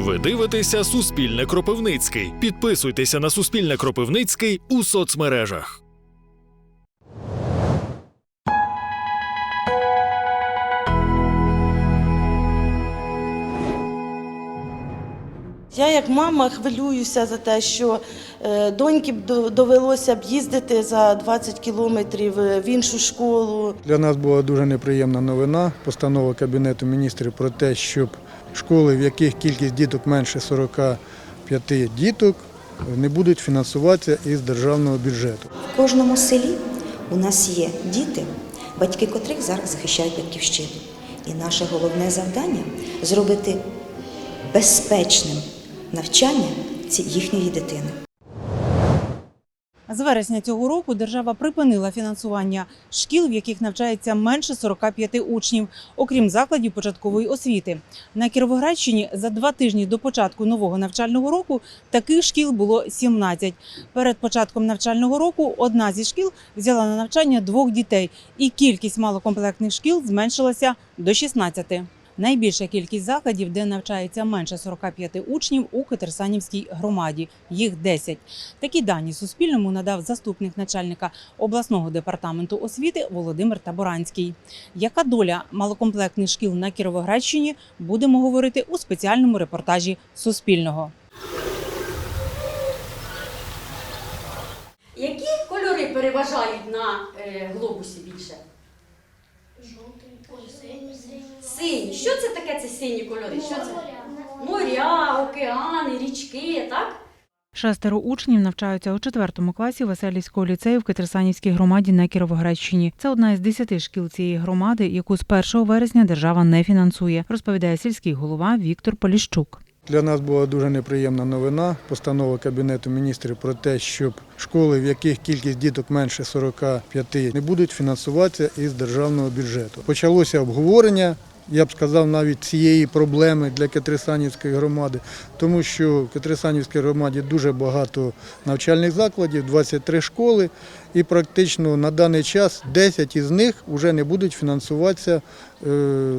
Ви дивитеся Суспільне Кропивницький. Підписуйтеся на Суспільне Кропивницький у соцмережах. Я як мама хвилююся за те, що е, доньки б довелося б їздити за 20 кілометрів е, в іншу школу. Для нас була дуже неприємна новина. Постанова Кабінету міністрів про те, щоб школи, в яких кількість діток менше 45 діток, не будуть фінансуватися із державного бюджету. В кожному селі у нас є діти, батьки котрих зараз захищають батьківщину. І наше головне завдання зробити безпечним навчання їхньої дитини. З вересня цього року держава припинила фінансування шкіл, в яких навчається менше 45 учнів, окрім закладів початкової освіти. На Кіровоградщині за два тижні до початку нового навчального року таких шкіл було 17. Перед початком навчального року одна зі шкіл взяла на навчання двох дітей, і кількість малокомплектних шкіл зменшилася до 16. Найбільша кількість закладів, де навчається менше 45 учнів у Катерсанівській громаді. Їх 10. Такі дані Суспільному надав заступник начальника обласного департаменту освіти Володимир Таборанський. Яка доля малокомплектних шкіл на Кіровоградщині, будемо говорити у спеціальному репортажі Суспільного. Які кольори переважають на е, глобусі більше? Жовтий, синій. Що це таке? Це сині кольори? Що це? Моря, океани, річки, так? Шестеро учнів навчаються у четвертому класі Веселівського ліцею в Катерсанівській громаді на Кіровоградщині. Це одна із десяти шкіл цієї громади, яку з 1 вересня держава не фінансує, розповідає сільський голова Віктор Поліщук. Для нас була дуже неприємна новина. Постанова Кабінету міністрів про те, щоб школи, в яких кількість діток менше 45, не будуть фінансуватися із державного бюджету. Почалося обговорення. Я б сказав, навіть цієї проблеми для Катрисанівської громади, тому що в Катрисанівській громаді дуже багато навчальних закладів, 23 школи, і практично на даний час 10 із них вже не будуть фінансуватися е,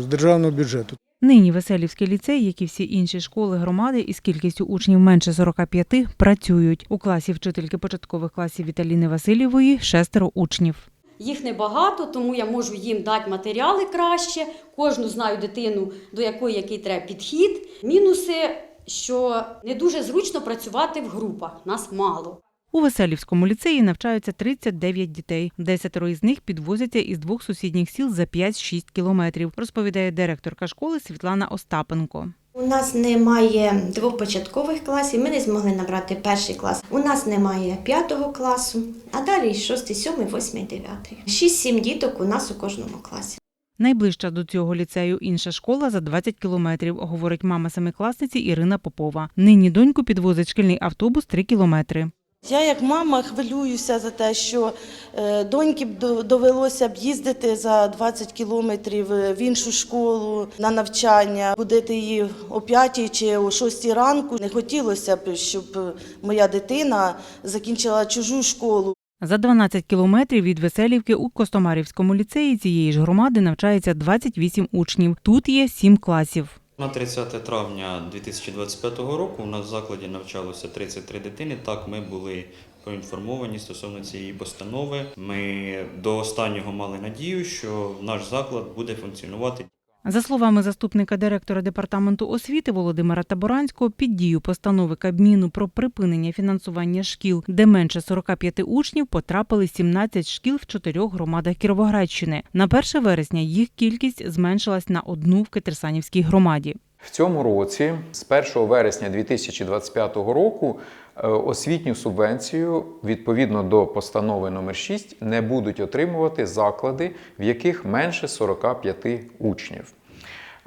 з державного бюджету. Нині Веселівський ліцей, як і всі інші школи громади із кількістю учнів менше 45, працюють. У класі вчительки початкових класів Віталіни Васильєвої шестеро учнів. Їх небагато, тому я можу їм дати матеріали краще. Кожну знаю дитину, до якої який треба підхід. Мінуси, що не дуже зручно працювати в групах. Нас мало. У Веселівському ліцеї навчаються 39 дітей. Десятеро із них підвозяться із двох сусідніх сіл за 5-6 кілометрів, розповідає директорка школи Світлана Остапенко. У нас немає двох початкових класів, ми не змогли набрати перший клас. У нас немає п'ятого класу, а далі шостий, сьомий, восьмий, дев'ятий. Шість-сім діток у нас у кожному класі. Найближча до цього ліцею інша школа за 20 кілометрів, говорить мама семикласниці Ірина Попова. Нині доньку підвозить шкільний автобус 3 кілометри. Я як мама хвилююся за те, що е, доньки довелося б їздити за 20 кілометрів е, в іншу школу на навчання, будити її о 5 чи о 6 ранку. Не хотілося б, щоб е, моя дитина закінчила чужу школу. За 12 кілометрів від Веселівки у Костомарівському ліцеї цієї ж громади навчається 28 учнів. Тут є 7 класів. На 30 травня 2025 року у нас в закладі навчалося 33 дитини. Так, ми були поінформовані стосовно цієї постанови. Ми до останнього мали надію, що наш заклад буде функціонувати За словами заступника директора департаменту освіти Володимира Таборанського, під дію постанови Кабміну про припинення фінансування шкіл, де менше 45 учнів, потрапили 17 шкіл в чотирьох громадах Кіровоградщини. На 1 вересня їх кількість зменшилась на одну в Катерсанівській громаді. В цьому році, з 1 вересня 2025 року, освітню субвенцію відповідно до постанови номер 6 не будуть отримувати заклади, в яких менше 45 учнів.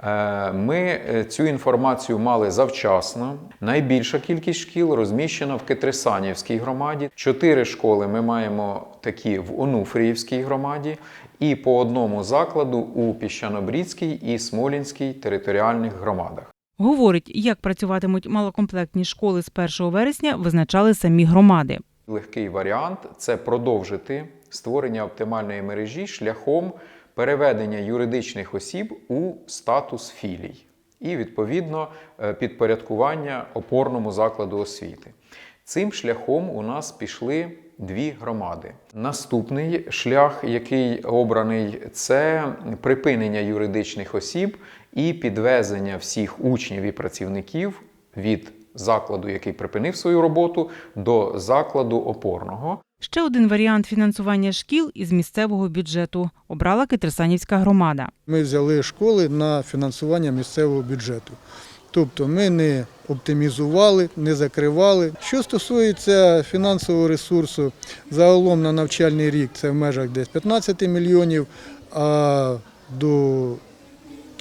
Е, Ми е, цю інформацію мали завчасно. Найбільша кількість шкіл розміщена в Кетрисанівській громаді. Чотири школи ми маємо такі в Онуфріївській громаді, і по одному закладу у Піщанобрідській і Смолінській територіальних громадах. Говорить, як працюватимуть малокомплектні школи з 1 вересня, визначали самі громади. Легкий варіант це продовжити створення оптимальної мережі шляхом переведення юридичних осіб у статус філій. і відповідно е, підпорядкування опорному закладу освіти. Цим шляхом у нас пішли дві громади. Наступний шлях, який обраний, це припинення юридичних осіб і підвезення всіх учнів і працівників від закладу, який припинив свою роботу, до закладу опорного. Ще один варіант фінансування шкіл із місцевого бюджету обрала Китрисанівська громада. Ми взяли школи на фінансування місцевого бюджету. Тобто ми не оптимізували, не закривали. Що стосується фінансового ресурсу, загалом на навчальний рік це в межах десь 15 мільйонів, а до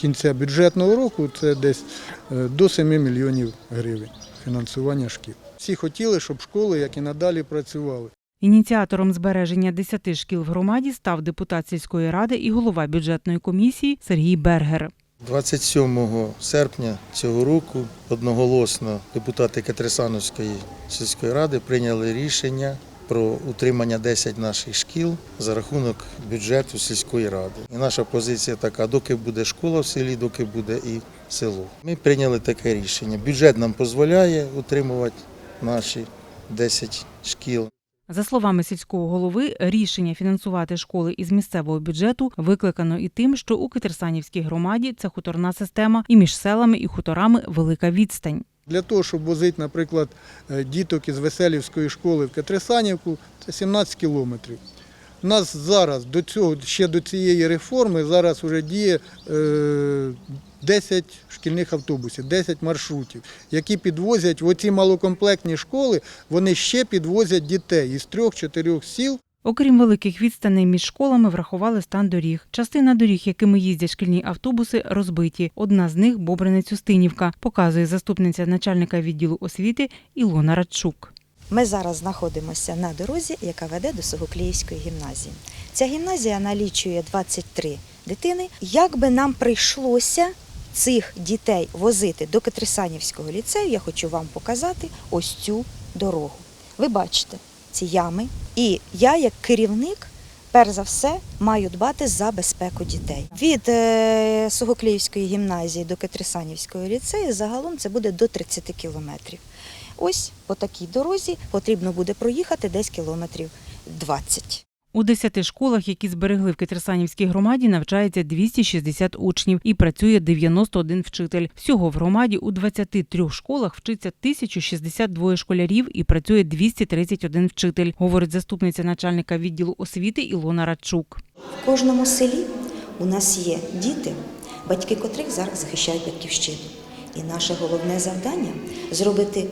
кінця бюджетного року це десь е, до 7 мільйонів гривень фінансування шкіл. Всі хотіли, щоб школи, як і надалі, працювали. Ініціатором збереження 10 шкіл в громаді став депутат сільської ради і голова бюджетної комісії Сергій Бергер. 27 серпня цього року одноголосно депутати Катрисановської сільської ради прийняли рішення про утримання 10 наших шкіл за рахунок бюджету сільської ради. І наша позиція така: доки буде школа в селі, доки буде і село. Ми прийняли таке рішення. Бюджет нам дозволяє утримувати наші 10 шкіл. За словами сільського голови, рішення фінансувати школи із місцевого бюджету викликано і тим, що у Китерсанівській громаді це хуторна система, і між селами і хуторами велика відстань. Для того, щоб возити, наприклад, е, діток із Веселівської школи в Катрисанівку, це 17 кілометрів. У нас зараз до цього, ще до цієї реформи, зараз вже діє е, 10 шкільних автобусів, 10 маршрутів, які підвозять в оці малокомплектні школи, вони ще підвозять дітей із трьох-чотирьох сіл Окрім великих відстаней між школами, врахували стан доріг. Частина доріг, якими їздять шкільні автобуси, розбиті. Одна з них Бобринець-Устинівка, показує заступниця начальника відділу освіти Ілона Радчук. Ми зараз знаходимося на дорозі, яка веде до Согокліївської гімназії. Ця гімназія налічує 23 дитини. Як би нам прийшлося цих дітей возити до Катрисанівського ліцею, я хочу вам показати ось цю дорогу. Ви бачите ці ями, і я, як керівник, перш за все маю дбати за безпеку дітей. Від е, Согокліївської гімназії до Кетрисанівської ліцею загалом це буде до 30 кілометрів. Ось по такій дорозі потрібно буде проїхати десь кілометрів 20. У 10 школах, які зберегли в Китерсанівській громаді, навчається 260 учнів і працює 91 вчитель. Всього в громаді у 23 школах вчиться 1062 школярів і працює 231 вчитель, говорить заступниця начальника відділу освіти Ілона Радчук. В кожному селі у нас є діти, батьки котрих зараз захищають батьківщину. І наше головне завдання зробити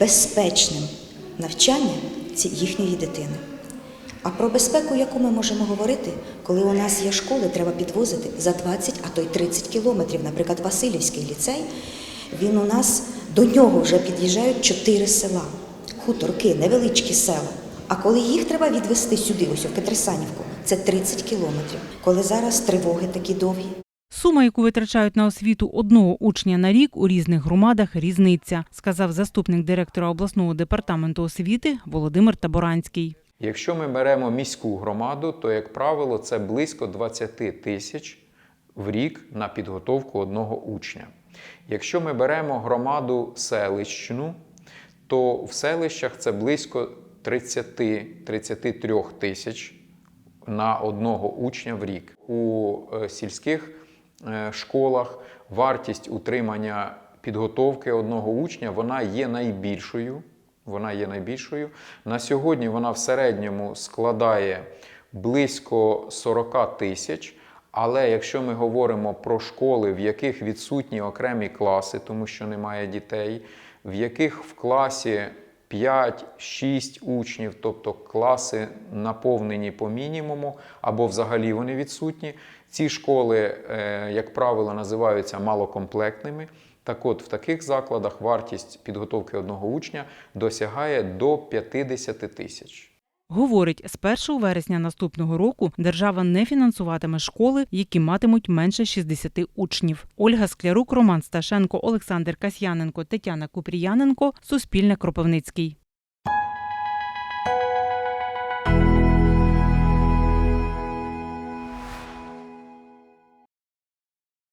безпечним навчання їхньої дитини. А про безпеку, яку ми можемо говорити, коли у нас є школи, треба підвозити за 20, а то й 30 кілометрів. Наприклад, Васильівський ліцей, він у нас до нього вже під'їжджають чотири села, хуторки, невеличкі села. А коли їх треба відвести сюди, ось в Катрисанівку, це 30 кілометрів. Коли зараз тривоги такі довгі. Сума, яку витрачають на освіту одного учня на рік у різних громадах, різниця, сказав заступник директора обласного департаменту освіти Володимир Таборанський. Якщо ми беремо міську громаду, то, як правило, це близько 20 тисяч в рік на підготовку одного учня. Якщо ми беремо громаду селищну, то в селищах це близько 30-33 тисяч на одного учня в рік. У е, сільських е, школах вартість утримання підготовки одного учня вона є найбільшою. Вона є найбільшою. На сьогодні вона в середньому складає близько 40 тисяч. Але якщо ми говоримо про школи, в яких відсутні окремі класи, тому що немає дітей, в яких в класі 5-6 учнів, тобто класи наповнені по мінімуму, або взагалі вони відсутні, ці школи, е, як правило, називаються малокомплектними. Так от, в таких закладах вартість підготовки одного учня досягає до 50 тисяч. Говорить, з 1 вересня наступного року держава не фінансуватиме школи, які матимуть менше 60 учнів. Ольга Склярук, Роман Сташенко, Олександр Касьяненко, Тетяна Купріяненко. Суспільне Кропивницький.